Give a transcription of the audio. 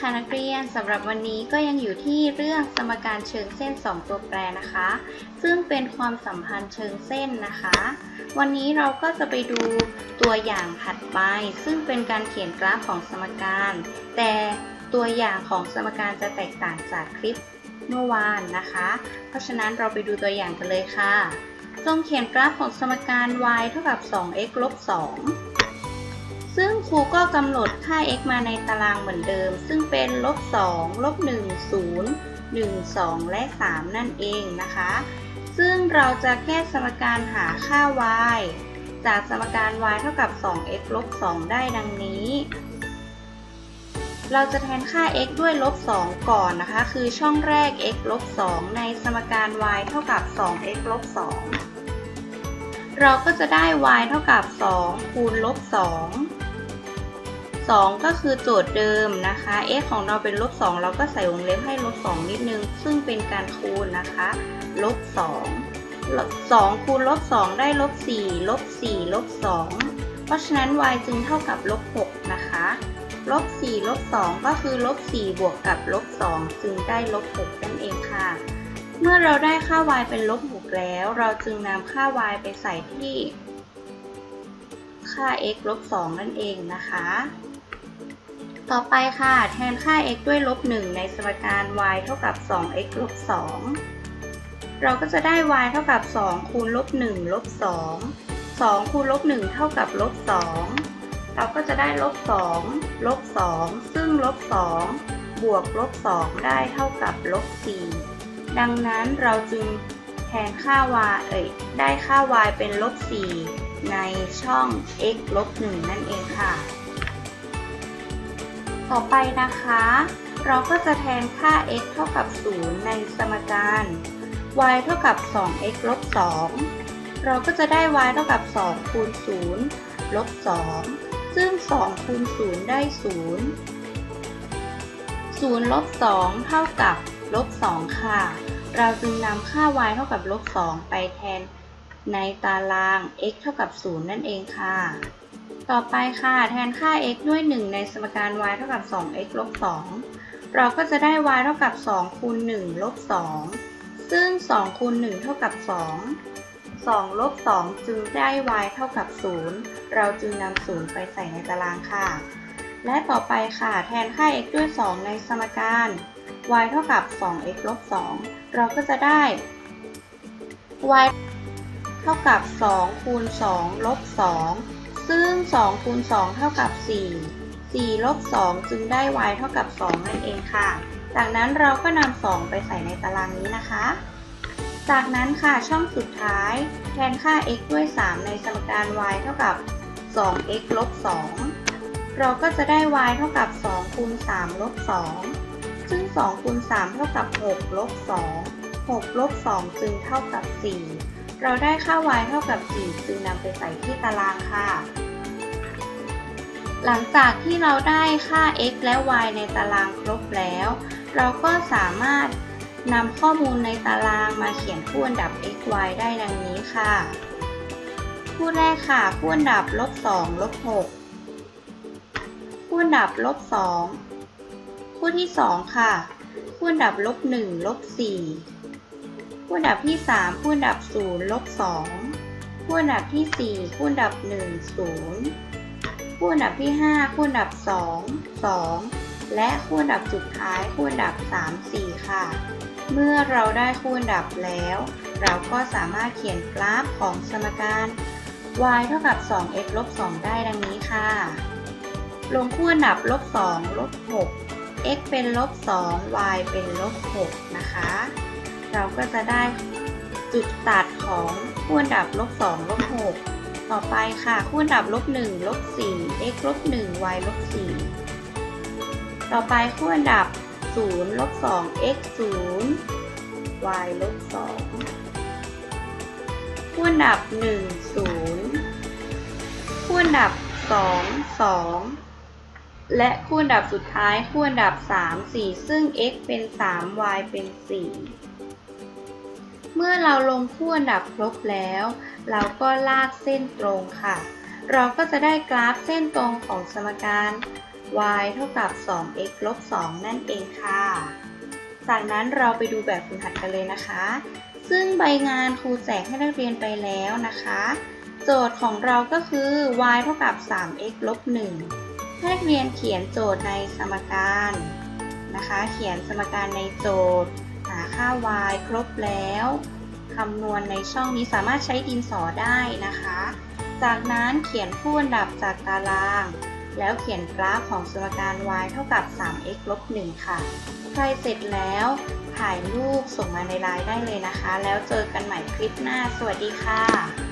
ค่ะนักเรียนสำหรับวันนี้ก็ยังอยู่ที่เรื่องสมการเชิงเส้น 2 ตัวแปรนะคะ ซึ่งเป็นความสัมพันธ์เชิงเส้นนะคะ วันนี้เราก็จะไปดูตัวอย่างถัดไป ซึ่งเป็นการเขียนกราฟของสมการ แต่ตัวอย่างของสมการจะแตกต่างจากคลิปเมื่อวานนะคะ เพราะฉะนั้นเราไปดูตัวอย่างกันเลยค่ะจงเขียนกราฟของสมการ y เท่ากับ 2x ลบ2 ซึ่งครูก็กำหนดค่า x มาในตารางเหมือนเดิม ซึ่งเป็นลบ2ลบ1 0 1 2 และ 3 นั่นเองนะคะ ซึ่งเราจะแก้สมการหาค่า y จากสมการ y เท่ากับ 2x ลบ 2 ได้ดังนี้ เราจะแทนค่า x ด้วยลบ 2 ก่อนนะคะ คือช่องแรก x ลบ 2 ในสมการ y เท่ากับ 2x ลบ 2 เราก็จะได้ y เท่ากับ 2 คูณลบ 2 2 ก็คือโจทย์เดิมนะคะ x ของเราเป็นลบ2เราก็ใส่วงเล็บให้ลบ2นิดนึง ซึ่งเป็นการคูณนะคะลบ2 2คูณลบ2ได้ลบ4ลบ4ลบ2เพราะฉะนั้น y จึงเท่ากับลบ6นะคะลบ4ลบ2ก็คือลบ4บวกกับลบ2จึงได้ลบ6นั่นเองค่ะ เมื่อเราได้ค่า y เป็นลบ6แล้ว เราจึงนำค่า y ไปใส่ที่ค่า x ลบ2นั่นเองนะคะ ต่อไปค่ะ แทนค่า x ด้วยลบ 1 ในสมการ y เท่ากับ 2x ลบ 2 เราก็จะได้ y เท่ากับ 2 คูณลบ 1 ลบ 2 2 คูณลบ 1 เท่ากับลบ 2 เราก็จะได้ลบ 2 ลบ 2 ซึ่งลบ 2 บวกลบ 2 ได้เท่ากับลบ 4 ดังนั้นเราจึงแทนค่า y เอ่ยได้ค่า y เป็นลบ 4 ในช่อง x ลบ 1 นั่นเองค่ะ ต่อไปนะคะ เราก็จะแทนค่า x เท่ากับ 0 ในสมการ y เท่ากับ 2x ลบ 2 เราก็จะได้ y เท่ากับ 2 คูณ 0 ลบ 2 ซึ่ง 2 คูณ 0 ได้ 0 0 ลบ 2 เท่ากับ ลบ 2 ค่ะ เราจึงนำค่า y เท่ากับ ลบ 2 ไปแทนในตาราง x เท่ากับ 0 นั่นเองค่ะ ต่อไปค่ะแทนค่า x ด้วย 1 ในสมการ y เท่ากับ 2x ลบ 2 เราก็จะได้ y เท่ากับ 2 คูณ 1 ลบ 2 ซึ่ง 2 คูณ 1 เท่ากับ 2 2 ลบ 2 จึงได้ y เท่ากับ 0 เราจึงนำ 0 ไปใส่ในตารางค่ะ และต่อไปค่ะ แทนค่า x ด้วย 2 ในสมการ y เท่ากับ 2x ลบ 2 เราก็จะได้ y เท่ากับ 2 คูณ 2 ลบ 2 ซึ่ง2คูณ2เท่ากับ 4 4ลบ2จึงได้ y เท่ากับ 2 นั่นเองค่ะ จากนั้นเราก็นำ2ไปใส่ในตารางนี้นะคะ จากนั้นค่ะช่องสุดท้ายแทนค่า x ด้วย 3 ในสมการ y เท่ากับ 2x ลบ 2 เราก็จะได้ y เท่ากับ 2 คูณ 3 ลบ 2 ซึ่ง 2 คูณ 3 เท่ากับ 6 ลบ 2 6 ลบ 2 จึงเท่ากับ 4 เราได้ค่า y เท่ากับ 4 จึงนำไปใส่ที่ตารางค่ะ หลังจากที่เราได้ค่า x และ y ในตารางครบแล้ว เราก็สามารถนำข้อมูลในตารางมาเขียนคู่อันดับ x y ได้ดังนี้ค่ะ คู่แรกค่ะ คู่อันดับลบ2ลบ6คู่อันดับลบ2คู่ที่ 2 ค่ะ คู่อันดับลบ1ลบ4 คู่อันดับที่ 3 คู่อันดับ0ลบ2คู่อันดับที่ 4 คู่อันดับ 1 0 คู่อันดับที่ 5 คู่อันดับ 2 2 และคู่อันดับสุดท้ายคู่อันดับ 3 4 ค่ะ เมื่อเราได้คู่อันดับแล้ว เราก็สามารถเขียนกราฟของสมการ y เท่ากับ 2x ลบ 2 ได้ดังนี้ค่ะ ลงคู่อันดับลบ 2 ลบ 6 x เป็นลบ 2 y เป็นลบ 6 นะคะ เราก็จะได้จุดตัดของคู่อันดับลบ2ลบ6ต่อไปค่ะคู่อันดับลบ1ลบ4 x ลบ1 y ลบ4ต่อไปคู่อันดับ0ลบ2 x 0 y ลบ2คู่อันดับ 1 0 คู่อันดับ 2 2 และคู่อันดับสุดท้ายคู่อันดับ 3 4 ซึ่ง x เป็น 3 y เป็น 4 เมื่อเราลงคู่อันดับครบแล้ว เราก็ลากเส้นตรงค่ะ เราก็จะได้กราฟเส้นตรงของสมการ y เท่ากับ 2x ลบ 2 นั่นเองค่ะ จากนั้นเราไปดูแบบฝึกหัดกันเลยนะคะ ซึ่งใบงานครูแจกให้นักเรียนไปแล้วนะคะ โจทย์ของเราก็คือ y เท่ากับ 3x ลบ 1 ให้นักเรียนเขียนโจทย์ในสมการนะคะ เขียนสมการในโจทย์าค่า y ครบแล้วคำนวณในช่องนี้สามารถใช้ดินสอได้นะคะ จากนั้นเขียนคู่อันดับจากตาราง แล้วเขียนกราฟของสมการ y เท่ากับ 3x ลบ1ค่ะ ใครเสร็จแล้วถ่ายรูปส่งมาในไลน์ได้เลยนะคะ แล้วเจอกันใหม่คลิปหน้า สวัสดีค่ะ